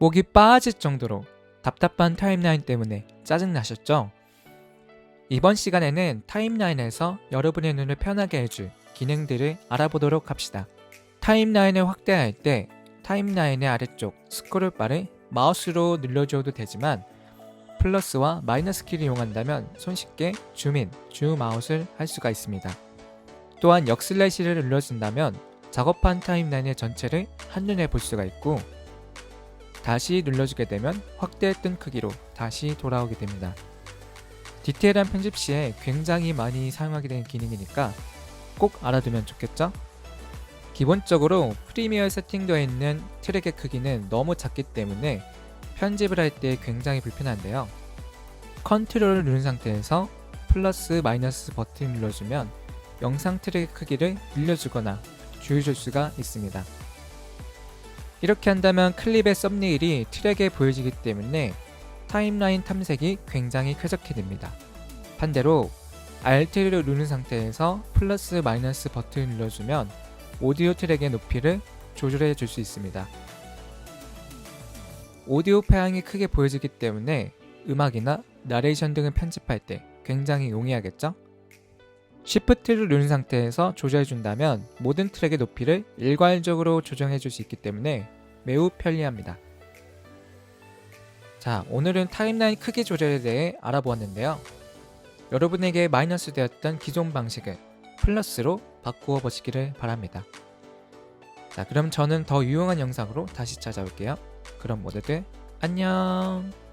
목이 빠질 정도로 답답한 타임라인 때문에 짜증나셨죠? 이번 시간에는 타임라인에서 여러분의 눈을 편하게 해줄 기능들을 알아보도록 합시다. 타임라인을 확대할 때 타임라인의 아래쪽 스크롤바를 마우스로 눌러줘도 되지만 플러스와 마이너스 키를 이용한다면 손쉽게 줌인, 줌아웃을 할 수가 있습니다. 또한 역슬래시를 눌러준다면 작업한 타임라인의 전체를 한눈에 볼 수가 있고 다시 눌러주게 되면 확대했던 크기로 다시 돌아오게 됩니다. 디테일한 편집 시에 굉장히 많이 사용하게 되는 기능이니까 꼭 알아두면 좋겠죠? 기본적으로 프리미어에 세팅되어 있는 트랙의 크기는 너무 작기 때문에 편집을 할 때 굉장히 불편한데요. 컨트롤을 누른 상태에서 플러스 마이너스 버튼을 눌러주면 영상 트랙의 크기를 늘려주거나 줄여줄 수가 있습니다. 이렇게 한다면 클립의 썸네일이 트랙에 보여지기 때문에 타임라인 탐색이 굉장히 쾌적해 됩니다. 반대로 Alt를 누른 상태에서 플러스 마이너스 버튼을 눌러주면 오디오 트랙의 높이를 조절해 줄 수 있습니다. 오디오 파양이 크게 보여지기 때문에 음악이나 나레이션 등을 편집할 때 굉장히 용이하겠죠? Shift를 누른 상태에서 조절해 준다면 모든 트랙의 높이를 일괄적으로 조정해 줄 수 있기 때문에 매우 편리합니다. 자, 오늘은 타임라인 크기 조절에 대해 알아보았는데요. 여러분에게 마이너스 되었던 기존 방식을 플러스로 바꾸어 보시기를 바랍니다. 자, 그럼 저는 더 유용한 영상으로 다시 찾아올게요. 그럼 모두들 안녕!